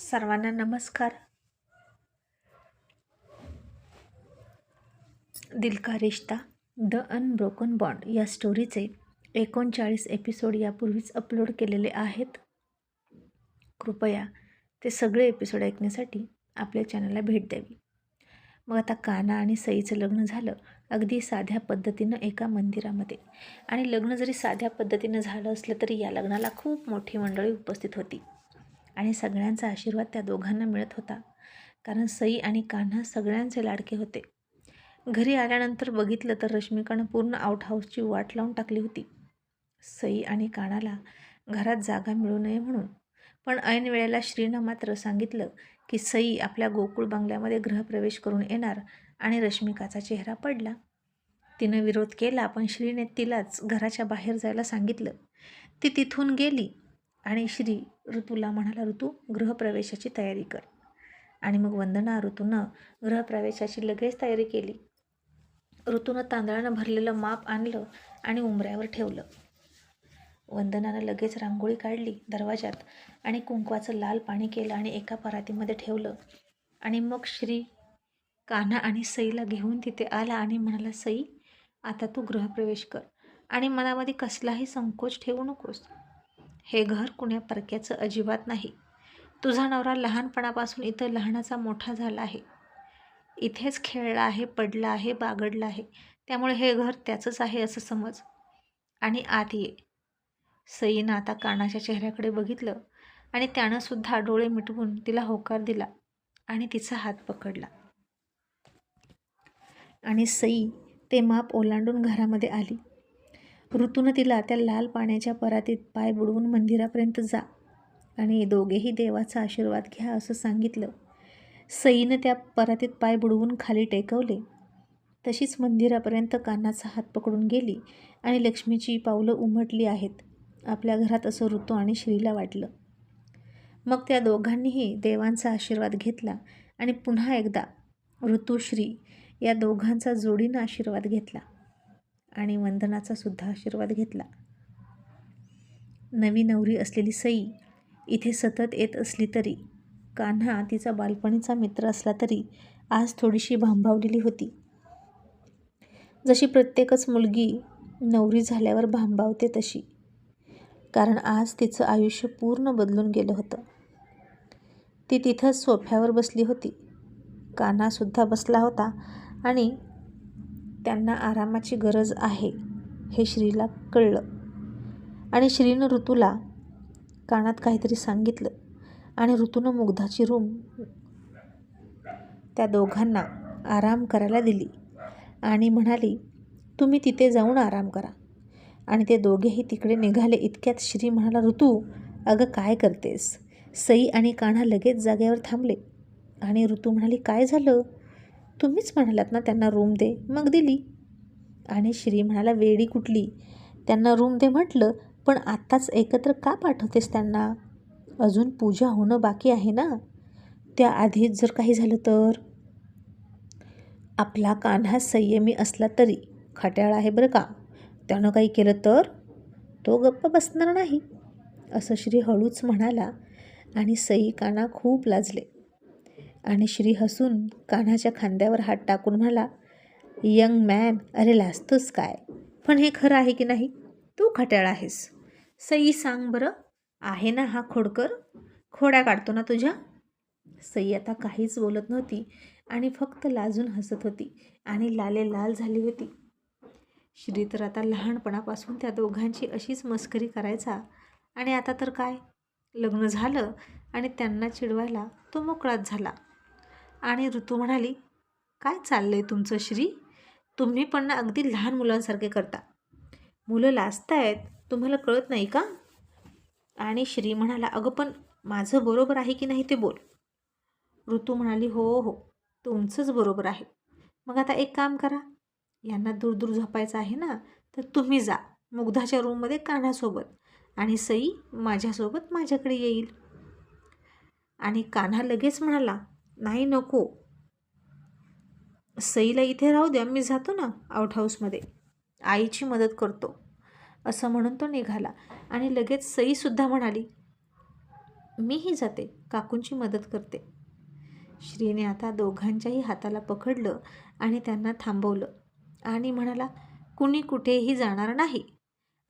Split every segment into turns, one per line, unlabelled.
सर्वांना नमस्कार. Dil Ka Rishta the unbroken bond या स्टोरीचे एकोणचाळीस एपिसोड यापूर्वीच अपलोड केलेले आहेत. कृपया ते सगळे एपिसोड ऐकण्यासाठी आपल्या चॅनलला भेट द्यावी. मग आता काना आणि सईचं लग्न झालं अगदी साध्या पद्धतीनं एका मंदिरामध्ये. आणि लग्न जरी साध्या पद्धतीनं झालं असलं तरी या लग्नाला खूप मोठी मंडळी उपस्थित होती. आणि सगळ्यांचा आशीर्वाद त्या दोघांना मिळत होता. कारण सई आणि कान्हा सगळ्यांचे लाडके होते. घरी आल्यानंतर बघितलं तर रश्मिकानं पूर्ण आउट हाऊसची वाट लावून टाकली होती. सई आणि कानाला घरात जागा मिळू नये म्हणून. पण ऐन वेळेला श्रीनं मात्र सांगितलं की सई आपल्या गोकुळ बंगल्यामध्ये गृहप्रवेश करून येणार आणि रश्मिकाचा चेहरा पडला. तिनं विरोध केला पण श्रीने तिलाच घराच्या बाहेर जायला सांगितलं. ती तिथून गेली. आणि श्री ऋतूला म्हणाला ऋतू गृहप्रवेशाची तयारी कर. आणि मग वंदना ऋतूनं गृहप्रवेशाची लगेच तयारी केली. ऋतूनं तांदळानं भरलेलं माप आणलं आणि उंबऱ्यावर ठेवलं. वंदनानं लगेच रांगोळी काढली दरवाजात आणि कुंकवाचं लाल पाणी केलं आणि एका परातीमध्ये ठेवलं. आणि मग श्री कान्हा आणि सईला घेऊन तिथे आला आणि म्हणाला सई आता तू गृहप्रवेश कर आणि मनामध्ये कसलाही संकोच ठेवू नकोस. हे घर कुण्या परक्याचं अजिबात नाही. तुझा नवरा लहानपणापासून इथं लहानाचा मोठा झाला आहे. इथेच खेळला आहे पडला आहे बागडला आहे. त्यामुळे हे घर त्याचंच आहे असं समज. आणि आत ये. सईनं आता कानाच्या चेहऱ्याकडे बघितलं आणि त्यानं सुद्धा डोळे मिटवून तिला होकार दिला आणि तिचा हात पकडला. आणि सई ते माप ओलांडून घरामध्ये आली. ऋतूनं तिला त्या लाल पाण्याच्या परातीत पाय बुडवून मंदिरापर्यंत जा आणि दोघेही देवाचा आशीर्वाद घ्या असं सांगितलं. सईनं त्या परातीत पाय बुडवून खाली टेकवले. तशीच मंदिरापर्यंत कानाचा हात पकडून गेली आणि लक्ष्मीची पावलं उमटली आहेत. आपल्या घरात असं ऋतू आणि श्रीला वाटलं. मग त्या दोघांनीही देवांचा आशीर्वाद घेतला आणि पुन्हा एकदा ऋतुश्री या दोघांचा जोडीनं आशीर्वाद घेतला. आणि वंदनाचा सुद्धा आशीर्वाद घेतला. नवी नवरी असलेली सई इथे सतत येत असली तरी कान्हा तिचा बालपणीचा मित्र असला तरी आज थोडीशी भांबावलेली होती. जशी प्रत्येकच मुलगी नवरी झाल्यावर भांबावते तशी कारण आज तिचं आयुष्य पूर्ण बदलून गेलं होतं. ती तिथंच सोफ्यावर बसली होती. कान्हासुद्धा बसला होता आणि त्यांना आरामाची गरज आहे हे श्रीला कळलं. आणि श्रीनं ऋतूला कानात काहीतरी सांगितलं आणि ऋतूनं मुग्धाची रूम त्या दोघांना आराम करायला दिली आणि म्हणाली तुम्ही तिथे जाऊन आराम करा. आणि ते दोघेही तिकडे निघाले. इतक्यात श्री म्हणाला ऋतू अगं काय करतेस? सई आणि कान्हा लगेच जागेवर थांबले. आणि ऋतू म्हणाली काय झालं? तुम्हीच म्हणालात ना त्यांना रूम दे. मग दिली. आणि श्री म्हणाला वेडी कुठली? त्यांना रूम दे म्हटलं पण आत्ताच एकत्र का पाठवतेस त्यांना? अजून पूजा होणं बाकी आहे ना? त्याआधीच जर काही झालं तर? आपला कान्हा संयमी असला तरी खट्याळ आहे बरं का? त्यानं काही केलं तर? तो गप्प बसणार नाही. असं श्री हळूच म्हणाला आणि सई काना खूप लाजले. आणि श्री हसून कान्हाच्या खांद्यावर हात टाकून म्हणाला यंग मॅन अरे लाजतोस काय? पण हे खरं आहे की नाही? तू खट्याळ आहेस. सई सांग बरं आहे ना हा खोडकर? खोड्या काढतो ना तुझ्या? सई आता काहीच बोलत नव्हती आणि फक्त लाजून हसत होती आणि लाले लाल झाली होती. श्री तर आता लहानपणापासून त्या दोघांची अशीच मस्करी करायचा. आणि आता तर काय? लग्न झालं आणि त्यांना चिडवायला तो मोकळाच झाला. आणि ऋतू म्हणाली काय चाललं आहे तुमचं श्री? तुम्ही पण ना अगदी लहान मुलांसारखे करता. मुलं लाजतायत तुम्हाला कळत नाही का? आणि श्री म्हणाला अगं पण माझं बरोबर आहे की नाही ते बोल. ऋतू म्हणाली हो हो तुमचंच बरोबर आहे. मग आता एक काम करा. यांना दूर दूर झोपायचं आहे ना तर तुम्ही जा मुग्धाच्या रूममध्ये कान्हासोबत. आणि सई माझ्यासोबत माझ्याकडे येईल. आणि कान्हा लगेच म्हणाला नाही नको. सईला इथे राहू द्या मी जातो ना आउट हाऊसमध्ये आईची मदत करतो. असं म्हणून तो निघाला आणि लगेच सईसुद्धा म्हणाली मीही जाते काकूंची मदत करते. श्रीने आता दोघांच्याही हाताला पकडलं आणि त्यांना थांबवलं. आणि म्हणाला कुणी कुठेही जाणार नाही.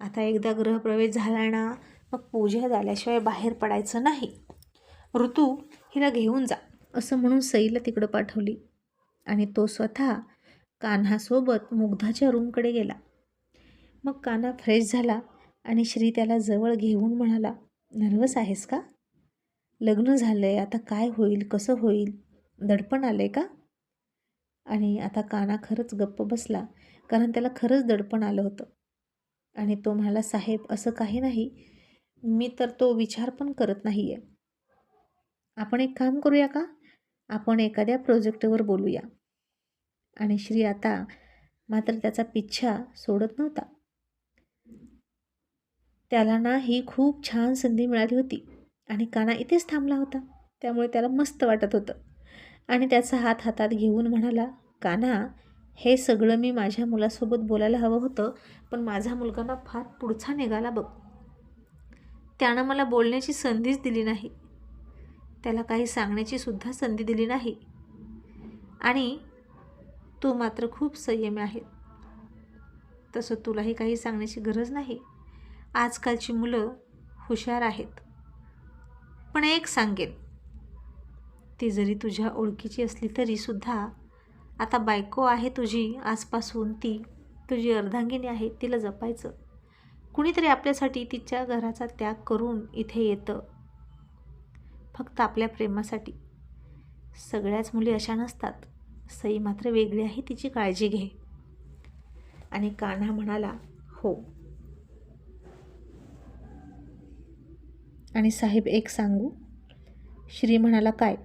आता एकदा गृहप्रवेश झाला ना मग पूजा झाल्याशिवाय बाहेर पडायचं नाही. ऋतू हिला घेऊन जा. असं म्हणून सईला तिकडं पाठवली. आणि तो स्वतः कान्हासोबत मुग्धाच्या रूमकडे गेला. मग कान्हा फ्रेश झाला आणि श्री त्याला जवळ घेऊन म्हणाला नर्वस आहेस का? लग्न झालं आहे आता काय होईल कसं होईल? दडपण आलं आहे का? आणि आता काना खरंच गप्प बसला कारण त्याला खरंच दडपण आलं होतं. आणि तो म्हणाला साहेब असं काही नाही. मी तर तो विचार पण करत नाही आहे आपण एक काम करूया का? आपण एखाद्या प्रोजेक्टवर बोलूया. आणि श्री आता मात्र त्याचा पिच्छा सोडत नव्हता. त्याला ना ही खूप छान संधी मिळाली होती आणि काना इथेच थांबला होता. त्यामुळे त्याला मस्त वाटत होतं. आणि त्याचा हात हातात घेऊन म्हणाला काना हे सगळं मी माझ्या मुलासोबत बोलायला हवं होतं पण माझा मुलगा ना फार पुढचा निघाला बघ. त्यानं मला बोलण्याची संधीच दिली नाही. त्याला काही सांगण्याची सुद्धा संधी दिली नाही. आणि तू मात्र खूप संयमी आहे. तसं तुलाही काही सांगण्याची गरज नाही. आजकालची मुलं हुशार आहेत. पण एक सांगेन. ती जरी तुझ्या ओळखीची असली तरीसुद्धा आता बायको आहे तुझी आजपासून ती तुझी अर्धांगिनी आहे तिला जपायचं. कुणीतरी आपल्यासाठी तिच्या घराचा त्याग करून इथे येतं. फक्त आपल्या प्रेमासाठी. सगळ्याच मुली अशा नसतात. सई मात्र वेगळी आहे तिची काळजी घे. आणि कान्हा म्हणाला हो. आणि साहेब एक सांगू? श्री म्हणाला काय?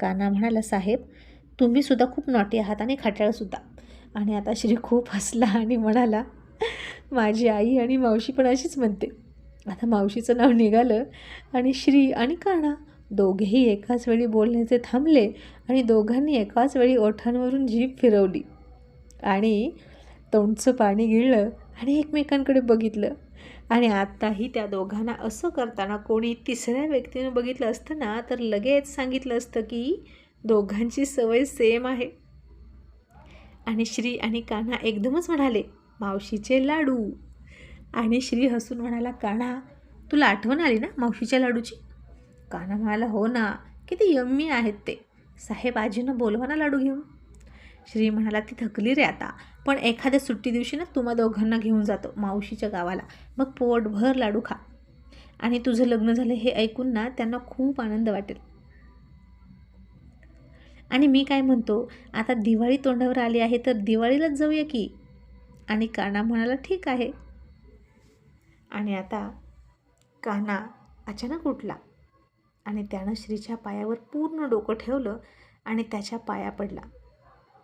कान्हा म्हणाला साहेब तुम्ही सुद्धा खूप नॉटी आहात आणि खाटाळसुद्धा आणि आता श्री खूप हसला आणि म्हणाला माझी आई आणि मावशी पण अशीच म्हणते. आता मावशीचं नाव निघालं आणि श्री आणि काना दोघेही एकाच वेळी बोलण्याचे थांबले आणि दोघांनी एकाच वेळी ओठांवरून जीभ फिरवली. आणि तोंडचं पाणी गिळलं आणि एकमेकांकडे बघितलं. आणि आत्ताही त्या दोघांना असं करताना कोणी तिसऱ्या व्यक्तीने बघितलं असतं ना तर लगेच सांगितलं असतं की दोघांची सवय सेम आहे. आणि श्री आणि कान्हा एकदमच म्हणाले मावशीचे लाडू. आणि श्री हसून म्हणाला कान्हा तुला आठवण आली ना मावशीच्या लाडूची? कान्हा म्हणाला हो ना किती यम्मी आहेत ते. साहेब आजीनं बोलवा ना लाडू घेऊन. श्री म्हणाला ती थकली रे आता पण एखाद्या सुट्टी दिवशी ना तुम्हा दोघांना घेऊन जातो मावशीच्या गावाला. मग पोटभर लाडू खा. आणि तुझं लग्न झालं हे ऐकून ना त्यांना खूप आनंद वाटेल. आणि मी काय म्हणतो आता दिवाळी तोंडावर आली आहे तर दिवाळीलाच जाऊया की? आणि काना म्हणाला ठीक आहे. आणि आता काना अचानक उठला आणि त्यानं श्रीच्या पायावर पूर्ण डोकं ठेवलं आणि त्याच्या पाया पडला.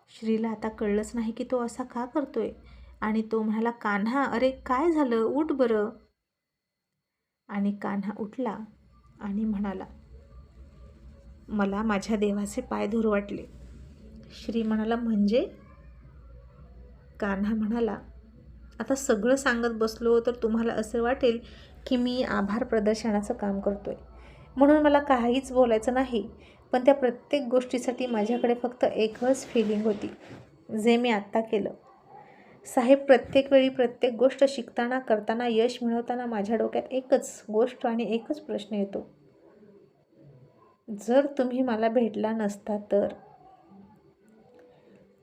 श्रीला आता कळलंच नाही की तो असा का करतोय आणि तो म्हणाला कान्हा अरे काय झालं? उठ बरं. आणि कान्हा उठला आणि म्हणाला मला माझ्या देवाचे पाय धूर वाटले. श्री म्हणाला म्हणजे? कान्हा म्हणाला आता सगळं सांगत बसलो तर तुम्हाला असं वाटेल की मी आभार प्रदर्शनाचं काम करतो आहे म्हणून मला काहीच बोलायचं नाही पण त्या प्रत्येक गोष्टीसाठी माझ्याकडे फक्त एकच फिलिंग होती जे मी आत्ता केलं. साहेब प्रत्येक वेळी प्रत्येक गोष्ट शिकताना करताना यश मिळवताना माझ्या डोक्यात एकच गोष्ट आणि एकच प्रश्न येतो. जर तुम्ही मला भेटला नसता तर?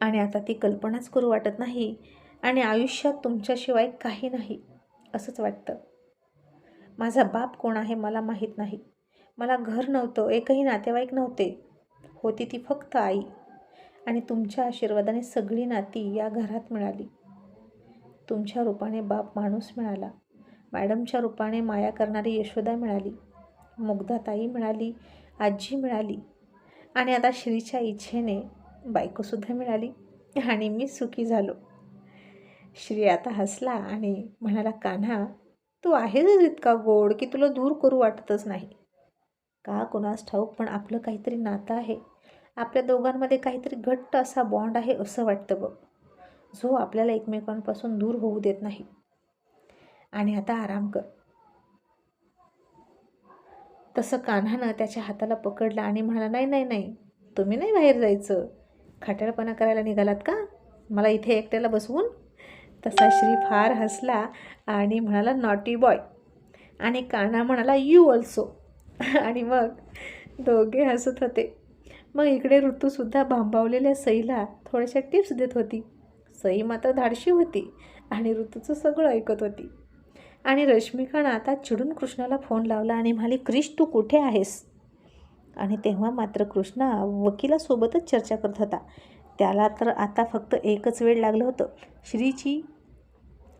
आणि आता ती कल्पनाच करू वाटत नाही आणि आयुष्यात तुमच्याशिवाय काही नाही असंच वाटतं. माझा बाप कोण आहे मला माहीत नाही. मला घर नव्हतं एकही नातेवाईक नव्हते. होती ती फक्त आई. आणि तुमच्या आशीर्वादाने सगळी नाती या घरात मिळाली. तुमच्या रूपाने बाप माणूस मिळाला. मॅडमच्या रूपाने माया करणारी यशोदा मिळाली. मुग्धाताई मिळाली आजी मिळाली. आणि आता श्रीच्या इच्छेने बायकोसुद्धा मिळाली. आणि मी सुखी झालो. श्री आता हसला आणि म्हणाला कान्हा तू आहेच इतका गोड की तुला दूर करू वाटतच नाही. का कोणास ठाऊक पण आपलं काहीतरी नातं आहे. आपल्या दोघांमध्ये काहीतरी घट्ट असा बॉन्ड आहे असं वाटतं बघ. जो आपल्याला एकमेकांपासून दूर होऊ देत नाही. आणि आता आराम कर. तसं कान्हानं त्याच्या हाताला पकडलं आणि म्हणाला नाही नाही नाही. तुम्ही नाही बाहेर जायचं. खाट्याळपणा करायला निघालात का? मला इथे एकट्याला बसवून तसा श्री फार हसला आणि म्हणाला नॉटी बॉय आणि कान्हा म्हणाला यू ऑल्सो आणि मग दोघे हसत होते. मग इकडे ऋतूसुद्धा भांबावलेल्या सईला थोड्याशा टिप्स देत होती. सई मात्र धाडशी होती आणि ऋतूचं सगळं ऐकत होती. आणि रश्मिकानं आता चिडून कृष्णाला फोन लावला आणि म्हणाली क्रिश तू कुठे आहेस? आणि तेव्हा मात्र कृष्णा वकिलासोबतच चर्चा करत होता. त्याला तर आता फक्त एकच वेळ लागलं होतं. श्रीची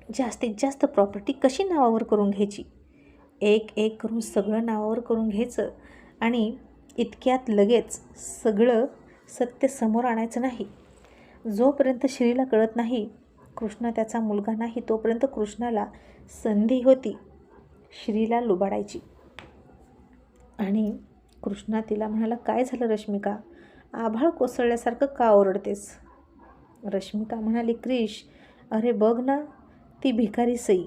जास्तीत जास्त प्रॉपर्टी कशी नावावर करून घ्यायची? एक एक करून सगळं नावावर करून घ्यायचं आणि इतक्यात लगेच सगळं सत्य समोर आणायचं नाही. जोपर्यंत श्रीला कळत नाही कृष्ण त्याचा मुलगा नाही तोपर्यंत कृष्णाला संधी होती श्रीला लुबाडायची. आणि कृष्णा तिला म्हणाला काय झालं रश्मिका? आभाळ कोसळल्यासारखं का ओरडतेस? रश्मिका म्हणाली क्रिश अरे बघ ना ती भिकारी सई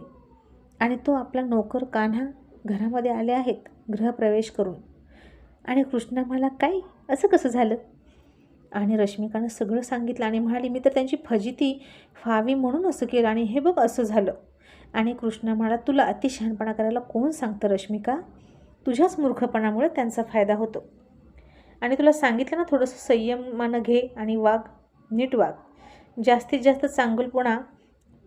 आणि तो आपला नोकर कान्हा घरामध्ये आले आहेत गृहप्रवेश करून. आणि कृष्णा मला काय? असं कसं झालं? आणि रश्मिकानं सगळं सांगितलं आणि म्हणाली मी तर त्यांची फजिती व्हावी म्हणून असं केलं आणि हे बघ असं झालं. आणि कृष्णा म्हणाला तुला अतिशहानपणा करायला कोण सांगतं रश्मिका? तुझ्याच मूर्खपणामुळे त्यांचा फायदा होतो. आणि तुला सांगितलं ना थोडंसं संयमानं घे आणि वाघ नीट वाघ. जास्तीत जास्त चांगलपणा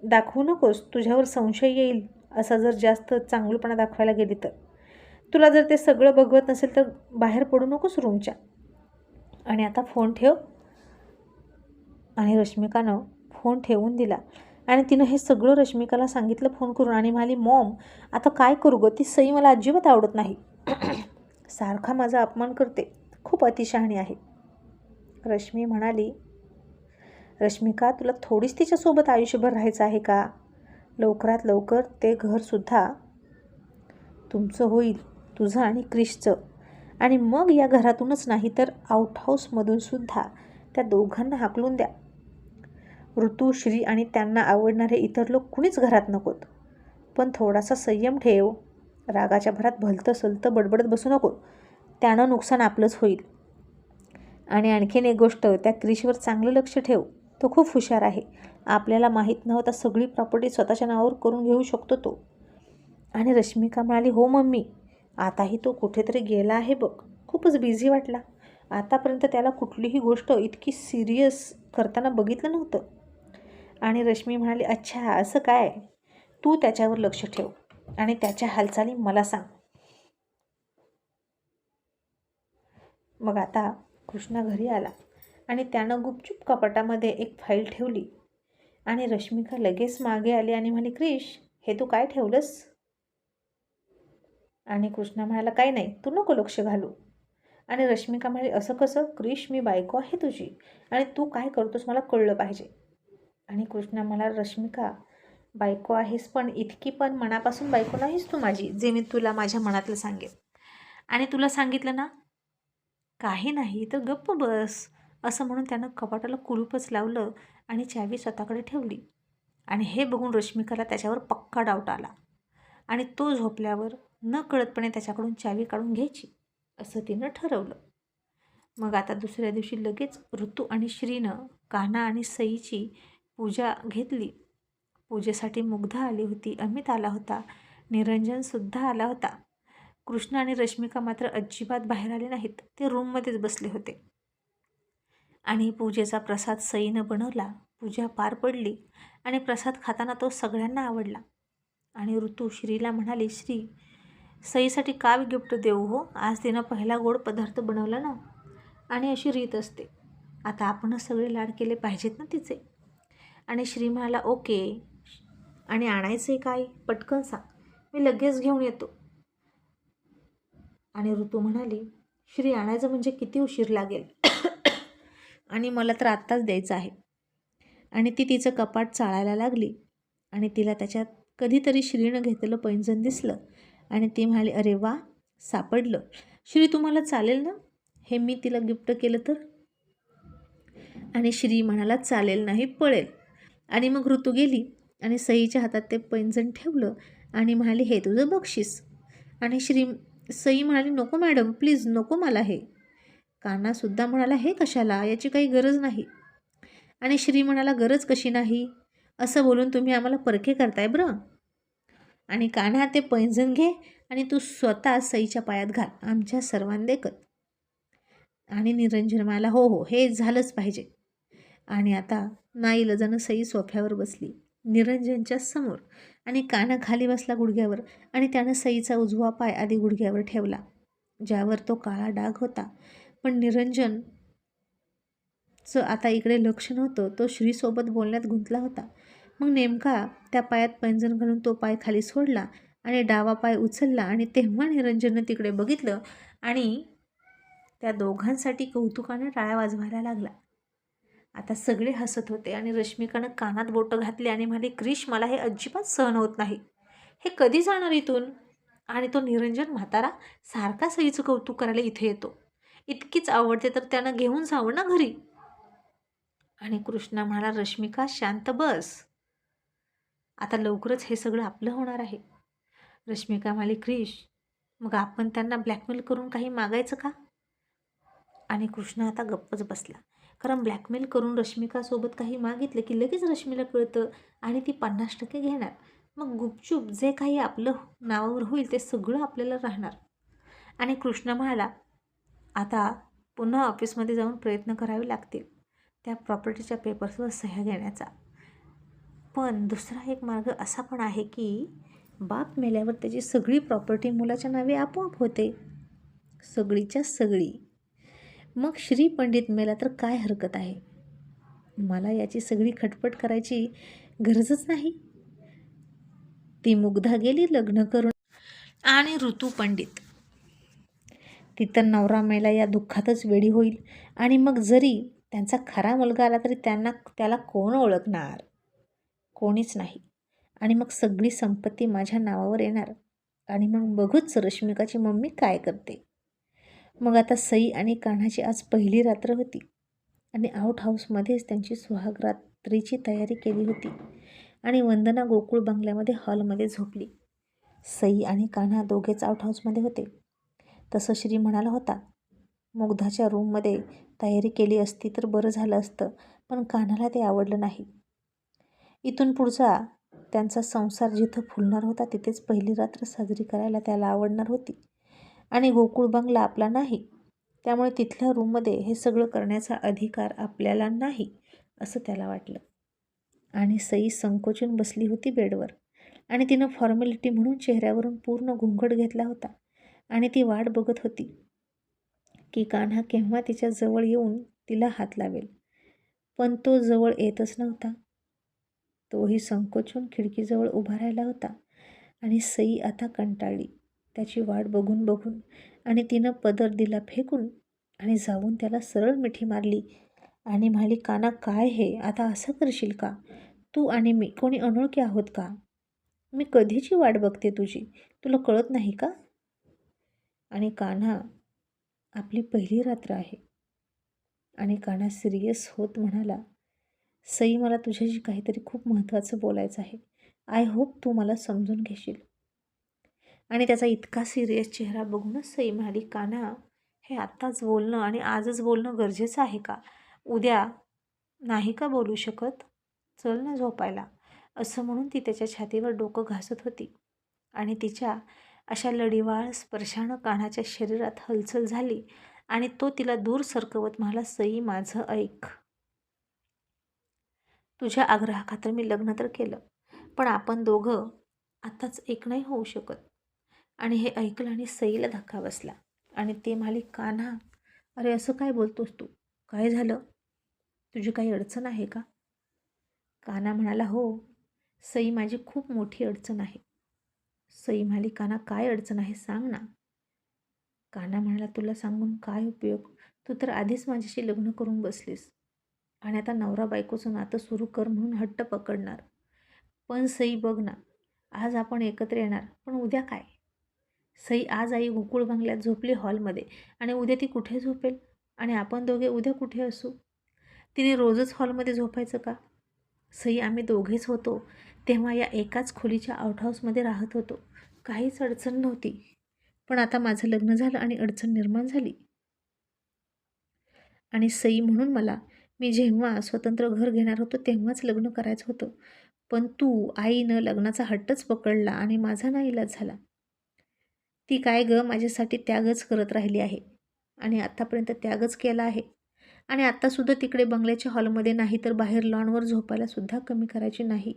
दाखवू नकोस तुझ्यावर संशय येईल असा जर जास्त चांगलपणा दाखवायला गेली तर. तुला जर ते सगळं बघवत नसेल तर बाहेर पडू नकोस रूमच्या. आणि आता फोन ठेव. आणि रश्मिकानं फोन ठेवून दिला. आणि तिनं हे सगळं रश्मिकाला सांगितलं फोन करून. आणि म्हणाली मॉम आता काय करू गं? ती सई मला अजिबात आवडत नाही. सारखा माझा अपमान करते. खूप अतिशहाणी आहे. रश्मी म्हणाली रश्मिका तुला थोडीच तिच्यासोबत आयुष्यभर राहायचं आहे का? लवकरात लवकर ते घरसुद्धा तुमचं होईल तुझं आणि क्रिशचं. आणि मग या घरातूनच नाही तर आउटहाऊसमधूनसुद्धा त्या दोघांना हाकलून द्या. ऋतू श्री आणि त्यांना आवडणारे इतर लोक कुणीच घरात नकोत. पण थोडासा संयम ठेव. रागाच्या भरात भलतं सलतं बडबडत बसू नको. त्यानं नुकसान आपलंच होईल. आणि आणखीन एक गोष्ट त्या क्रिशवर चांगलं लक्ष ठेव. तो खूप हुशार आहे. आपल्याला माहीत नव्हता सगळी प्रॉपर्टी स्वतःच्या नावावर करून घेऊ शकतो तो. आणि रश्मिका म्हणाली हो मम्मी आताही तो कुठेतरी गेला आहे बघ. खूपच बिझी वाटला. आतापर्यंत त्याला कुठलीही गोष्ट इतकी सिरियस करताना बघितलं नव्हतं. आणि रश्मी म्हणाली अच्छा असं काय? तू त्याच्यावर लक्ष ठेव आणि त्याच्या हालचाली मला सांग. मग आता कृष्णा घरी आला. आणि त्यानं गुपचूप कपाटामध्ये एक फाईल ठेवली. आणि रश्मिका लगेच मागे आली आणि म्हणे क्रिश हे तू काय ठेवलंस? आणि कृष्णा म्हणाला काही नाही तू नको लक्ष घालू. आणि रश्मिका म्हणाली असं कसं? क्रिश मी बायको आहे तुझी आणि तू काय करतोस मला कळलं पाहिजे. आणि कृष्णा म्हणाला रश्मिका बायको आहेस पण इतकी पण मनापासून बायको नाहीस तू माझी जे मी तुला माझ्या मनातलं सांगेन. आणि तुला सांगितलं ना? काही नाही तर गप्प बस. असं म्हणून त्यानं कपाटाला कुलूपच लावलं आणि चावी स्वतःकडे ठेवली. आणि हे बघून रश्मिकाला त्याच्यावर पक्का डाऊट आला. आणि तो झोपल्यावर न कळतपणे त्याच्याकडून चावी काढून घ्यायची असं तिनं ठरवलं. मग आता दुसऱ्या दिवशी लगेच ऋतू आणि श्रीनं कान्हा आणि सईची पूजा घेतली. पूजेसाठी मुग्धा आली होती अमित आला होता निरंजनसुद्धा आला होता. कृष्ण आणि रश्मिका मात्र अजिबात बाहेर आले नाहीत ते रूममध्येच बसले होते. आणि पूजेचा प्रसाद सईनं बनवला. पूजा पार पडली आणि प्रसाद खाताना तो सगळ्यांना आवडला. आणि ऋतू श्रीला म्हणाली श्री सईसाठी का गिफ्ट देऊ हो? आज तिनं पहिला गोड पदार्थ बनवला ना आणि अशी रीत असते. आता आपणच सगळे लाड केले पाहिजेत ना तिचे. आणि श्री म्हणाला ओके. आणि आणायचं आहे काय? पटकन सांग. मी लगेच घेऊन येतो. आणि ऋतू म्हणाली श्री आणायचं म्हणजे किती उशीर लागेल? आणि मला तर आत्ताच द्यायचं आहे. आणि ती तिचं कपाट चाळायला लागली. आणि तिला त्याच्यात कधीतरी श्रीनं घेतलेलं पैंजण दिसलं. आणि ती म्हणाली अरे वा सापडलं. श्री तुम्हाला चालेल ना? हे मी तिला गिफ्ट केलं तर? आणि श्री म्हणाला चालेल नाही पळेल. आणि मग ऋतू गेली. आणि सईच्या हातात ते पैंजण ठेवलं आणि म्हणाली हे तुझं बक्षीस. आणि श्री सई म्हणाली नको मॅडम प्लीज नको मला हे. कानासुद्धा म्हणाला हे कशाला? याची काही गरज नाही. आणि श्री म्हणाला गरज कशी नाही? असं बोलून तुम्ही आम्हाला परखे करताय बरं. आणि कान्हा ते पैंजण घे आणि तू स्वतः सईच्या पायात घाल आमच्या सर्वांदेखत आणि निरंजन म्हणाला हो हो हे झालंच पाहिजे. आणि आता नाईलजानं सई सोफ्यावर बसली निरंजनच्या समोर. आणि काना खाली बसला गुडघ्यावर आणि त्यानं सईचा उजवा पाय आधी गुडघ्यावर ठेवला ज्यावर तो काळा डाग होता. पण निरंजनचं आता इकडे लक्ष नव्हतं. तो श्रीसोबत बोलण्यात गुंतला होता. मग नेमका त्या पायात पैंजण घालून तो पाय खाली सोडला आणि डावा पाय उचलला आणि तेव्हा निरंजननं तिकडे बघितलं आणि त्या दोघांसाठी कौतुकाने टाळ्या वाजवायला लागला. आता सगळे हसत होते आणि रश्मिकानं कानात बोटं घातली आणि म्हणाले क्रिश मला हे अजिबात सहन होत नाही. हे कधी जाणार इथून? आणि तो निरंजन म्हातारा सारखा सईचं कौतुक करायला इथे येतो. इतकीच आवडते तर त्यानं घेऊन जावं ना घरी. आणि कृष्णा म्हणाला रश्मिका शांत बस. आता लवकरच हे सगळं आपलं होणार आहे. रश्मिका म्हणाली क्रिश मग आपण त्यांना ब्लॅकमेल करून काही मागायचं का? आणि कृष्णा आता गप्पच बसला. कारण ब्लॅकमेल करून रश्मिकासोबत काही मागितलं की लगेच रश्मीला कळतं आणि ती पन्नास टक्के घेणार. मग गुपचूप जे काही आपलं नावावर होईल ते सगळं आपल्याला राहणार. आणि कृष्ण म्हणाला आता पुन्हा ऑफिसमध्ये जाऊन प्रयत्न करावे लागतील त्या प्रॉपर्टीच्या पेपर्सवर सह्या घेण्याचा. पण दुसरा एक मार्ग असा पण आहे की बाप मेल्यावर त्याची सगळी प्रॉपर्टी मुलाच्या नावे आपोआप होते. सगळीच्या सगळी. मग श्री पंडित मेला तर काय हरकत आहे? मला याची सगळी खटपट करायची गरजच नाही. ती मुग्धा गेली लग्न करून. आणि ऋतू पंडित. ती तर नवरा मेला या दुःखातच वेडी होईल. आणि मग जरी त्यांचा खरा मुलगा आला तरी त्यांना त्याला कोण ओळखणार? कोणीच नाही. आणि मग सगळी संपत्ती माझ्या नावावर येणार. आणि मग बघूच रश्मिकाची मम्मी काय करते. मग आता सई आणि कान्हाची आज पहिली रात्र होती. आणि आउट हाऊसमध्येच त्यांची सुहागरात्रीची तयारी केली होती. आणि वंदना गोकुळ बंगल्यामध्ये हॉलमध्ये झोपली. सई आणि कान्हा दोघेच आउट हाऊसमध्ये होते. तसं श्री म्हणाला होता. मुग्धाच्या रूममध्ये तयारी केली असती तर बरं झालं असतं पण कान्हाला ते आवडलं नाही. इथून पुढचा त्यांचा संसार जिथं फुलणार होता तिथेच पहिली रात्र साजरी करायला त्याला आवडणार होती. आणि गोकुळ बंगला आपला नाही त्यामुळे तिथल्या रूममध्ये हे सगळं करण्याचा अधिकार आपल्याला नाही असं त्याला वाटलं. आणि सई संकोचून बसली होती बेडवर. आणि तिनं फॉर्मॅलिटी म्हणून चेहऱ्यावरून पूर्ण घुंगट घेतला होता. आणि ती वाट बघत होती की कान्हा केव्हा तिच्या जवळ येऊन तिला हात लावेल. पण तो जवळ येतच नव्हता. तोही संकोचून खिडकीजवळ उभा राहिला होता आणि सई आता कंटाळली. त्याची वाट बघून बघून आणि तिनं पदर दिला फेकून आणि जाऊन त्याला सरळ मिठी मारली आणि म्हणाली काना काय हे? आता असं करशील का? तू आणि मी कोणी अनोळखी आहोत का? मी कधीची वाट बघते तुझी? तुला कळत नाही का? आणि कान्हा आपली पहिली रात्र आहे. आणि कान्हा सिरियस होत म्हणाला सई मला तुझ्याशी काहीतरी खूप महत्त्वाचं बोलायचं आहे. आय होप तू मला समजून घेशील. आणि त्याचा इतका सिरियस चेहरा बघूनच सई म्हणाली काना हे आत्ताच बोलणं आणि आजच बोलणं गरजेचं आहे का? उद्या नाही का बोलू शकत? चल ना झोपायला. असं म्हणून ती त्याच्या छातीवर डोकं घासत होती. आणि तिच्या अशा लढीवाळ स्पर्शानं कानाच्या शरीरात हलचल झाली आणि तो तिला दूर सरकवत म्हणाला सई माझं ऐक. तुझ्या आग्रहाखातर मी लग्न तर केलं पण आपण दोघं आताच एक नाही होऊ शकत. आणि हे ऐकलं आणि सईला धक्का बसला. आणि ते म्हणाली कान्हा अरे असं काय बोलतोस तू? काय झालं? तुझी काही अडचण आहे का? काना म्हणाला हो सई माझी खूप मोठी अडचण आहे. सई मालिकांना काय अडचण आहे सांग ना. काना म्हणाला तुला सांगून काय उपयोग? तू तर आधीच माझ्याशी लग्न करून बसलीस. आणि आता नवरा बायकोचं नातं सुरू कर म्हणून हट्ट पकडणार. पण सई बघ ना आज आपण एकत्र येणार पण उद्या काय सई आज आई गोकुळ बंगल्यात झोपली हॉलमध्ये आणि उद्या ती कुठे झोपेल? आणि आपण दोघे उद्या कुठे असू? तिने रोजच हॉलमध्ये झोपायचं का? सई आम्ही दोघेच होतो. तेव्हा या एकाच खोलीच्या आउटहाऊसमध्ये राहत होतो. काहीच अडचण नव्हती. पण आता माझं लग्न झालं आणि अडचण निर्माण झाली. आणि सई म्हणून मला मी जेव्हा स्वतंत्र घर घेणार होतो तेव्हाच लग्न करायचं होतं. पण तू आईनं लग्नाचा हट्टच पकडला आणि माझा ना इलाज झाला. ती काय ग माझ्यासाठी त्यागच करत राहिली आहे. आणि आत्तापर्यंत त्यागच केला आहे. आणि आत्तासुद्धा तिकडे बंगल्याच्या हॉलमध्ये नाही तर बाहेर लॉनवर झोपायला सुद्धा कमी करायची नाही.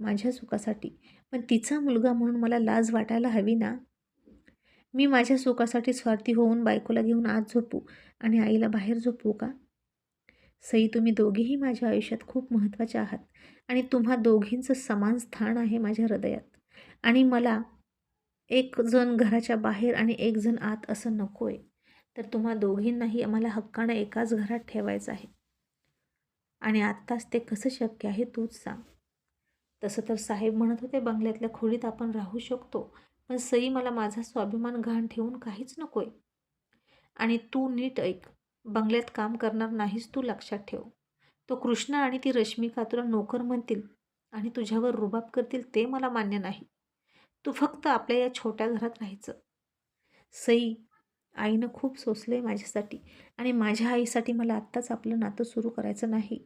माझ्या सुखासाठी. पण तिचा मुलगा म्हणून मला लाज वाटायला हवी ना? मी माझ्या सुखासाठी स्वार्थी होऊन बायकोला घेऊन आत झोपू आणि आईला बाहेर झोपू का? सई तुम्ही दोघेही माझ्या आयुष्यात खूप महत्त्वाचे आहात आणि तुम्हा दोघींचं समान स्थान आहे माझ्या हृदयात. आणि मला एक जण घराच्या बाहेर आणि एक जण आत असं नको आहे तर तुम्हा दोघींनाही मला हक्कानं एकाच घरात ठेवायचं आहे. आणि आत्ताच ते कसं शक्य आहे तूच सांग. तसं तर साहेब म्हणत होते बंगल्यातल्या खोलीत आपण राहू शकतो पण सई मला माझा स्वाभिमान घाण ठेवून काहीच नको आहे आणि तू नीट ऐक बंगल्यात काम करणार नाहीस तू लक्षात ठेव. तो कृष्ण आणि ती रश्मिका तुला नोकर म्हणतील आणि तुझ्यावर रुबाब करतील ते मला मान्य नाही. तू फक्त आपल्या या छोट्या घरात राहायचं. सई आईनं खूप सोसलं आहे माझ्यासाठी आणि माझ्या आईसाठी मला आत्ताच आपलं नातं सुरू करायचं नाही.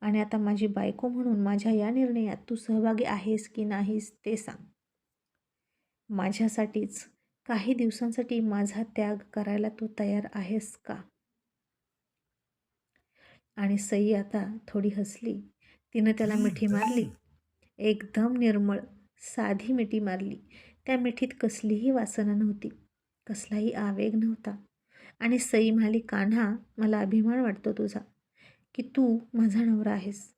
आणि आता माझी बायको म्हणून माझ्या या निर्णयात तू सहभागी आहेस की नाहीस ते सांग. माझ्यासाठीच काही दिवसांसाठी माझा त्याग करायला तू तयार आहेस का? आणि सई आता थोडी हसली. तिनं त्याला मिठी मारली. एकदम निर्मळ साधी मिठी मारली. त्या मिठीत कसलीही वासना नव्हती. कसलाही आवेग नव्हता. आणि सई म्हणाली कान्हा मला अभिमान वाटतो तुझा. की तू माझा नवरा आहेस.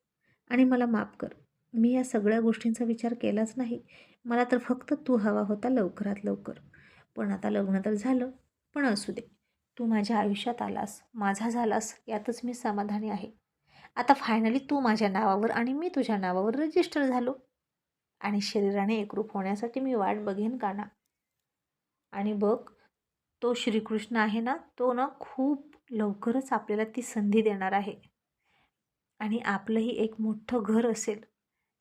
आणि मला माफ कर. मी या सगळ्या गोष्टींचा विचार केलाच नाही. मला तर फक्त तू हवा होता लवकरात लवकर. पण आता लग्न तर झालं. पण असू दे. तू माझ्या आयुष्यात आलास. माझा झालास. यातच मी समाधानी आहे. आता फायनली तू माझ्या नावावर आणि मी तुझ्या नावावर रजिस्टर झालो. आणि शरीराने एकरूप होण्यासाठी मी वाट बघेन का ना? आणि बघ तो श्रीकृष्ण आहे ना तो ना खूप लवकरच आपल्याला ती संधी देणार आहे. आणि आपलंही एक मोठं घर असेल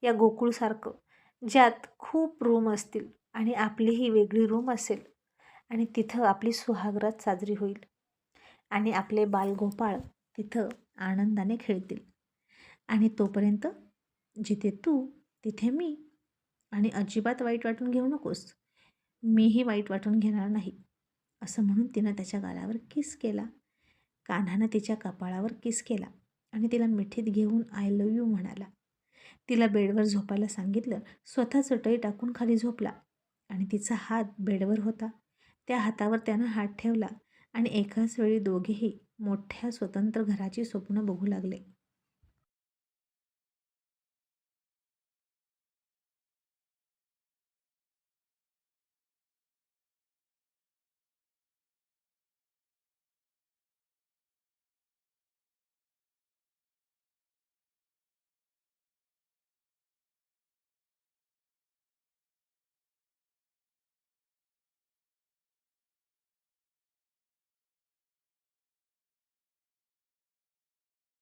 या गोकुळसारखं ज्यात खूप रूम असतील आणि आपलीही वेगळी रूम असेल आणि तिथं आपली सुहागरात साजरी होईल आणि आपले बालगोपाळ तिथं आनंदाने खेळतील. आणि तोपर्यंत जिथे तू तिथे मी आणि अजिबात वाईट वाटून घेऊ नकोस. मीही वाईट वाटून घेणार नाही असं म्हणून तिनं त्याच्या गालावर किस केला. कान्हानं तिच्या कपाळावर किस केला. आणि तिला मिठीत घेऊन आय लव यू म्हणाला. तिला बेडवर झोपायला सांगितलं स्वतः चटई टाकून खाली झोपला आणि तिचा हात बेडवर होता. त्या हातावर त्यानं हात ठेवला आणि एकाच वेळी दोघेही मोठ्या स्वतंत्र घराची स्वप्न बघू लागले.